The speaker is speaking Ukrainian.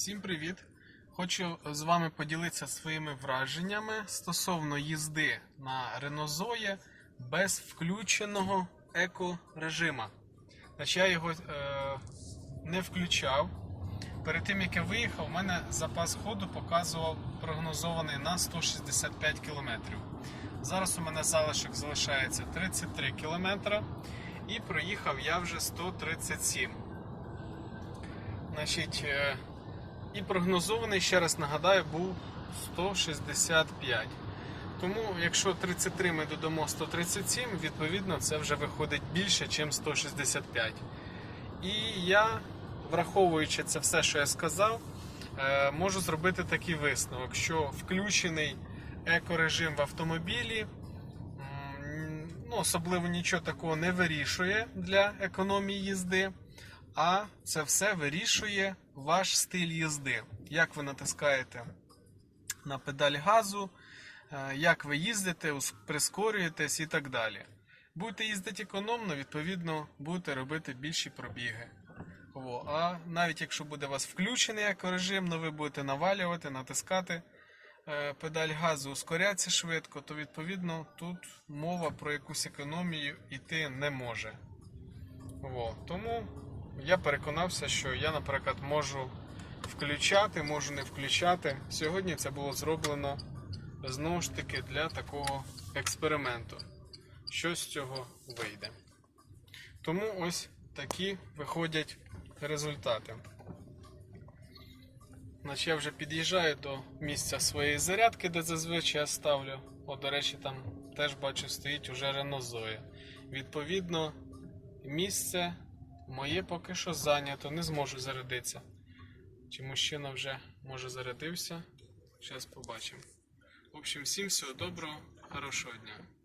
Всім привіт! Хочу з вами поділитися своїми враженнями стосовно їзди на Zoe без включеного еко-режима. Значить, я його е, не включав. Перед тим як я виїхав, у мене запас ходу показував прогнозований на 165 км. Зараз у мене залишок залишається 33 км і проїхав я вже 137 Значить, е, і прогнозований, ще раз нагадаю, був 165. Тому, якщо 33 ми додамо 137, відповідно, це вже виходить більше, ніж 165. І я, враховуючи це все, що я сказав, е, можу зробити такий висновок, що включений екорежим в автомобілі ну, особливо нічого такого не вирішує для економії їзди. А це все вирішує ваш стиль їзди. Як ви натискаєте на педаль газу, е, як ви їздите, прискорюєтесь і так далі. Будете їздити економно, відповідно, будете робити більші пробіги. О, а навіть якщо буде у вас включений екорежим, ну ви будете навалювати, натискати е, педаль газу, ускорятися швидко, то відповідно тут мова про якусь економію йти не може. Во. Тому я переконався, що я, наприклад, можу включати, можу не включати. Сьогодні це було зроблено знову ж таки для такого експерименту. Що з цього вийде. Тому ось такі виходять результати. Значить, я вже під'їжджаю до місця своєї зарядки, де зазвичай я ставлю. О, до речі, там теж бачу стоїть уже Renault Zoe. Відповідно, місце моє поки що зайнято, не зможу зарядитися. Чи мужчина вже може зарядився? Зараз побачимо. В общем, всім всього доброго, хорошого дня.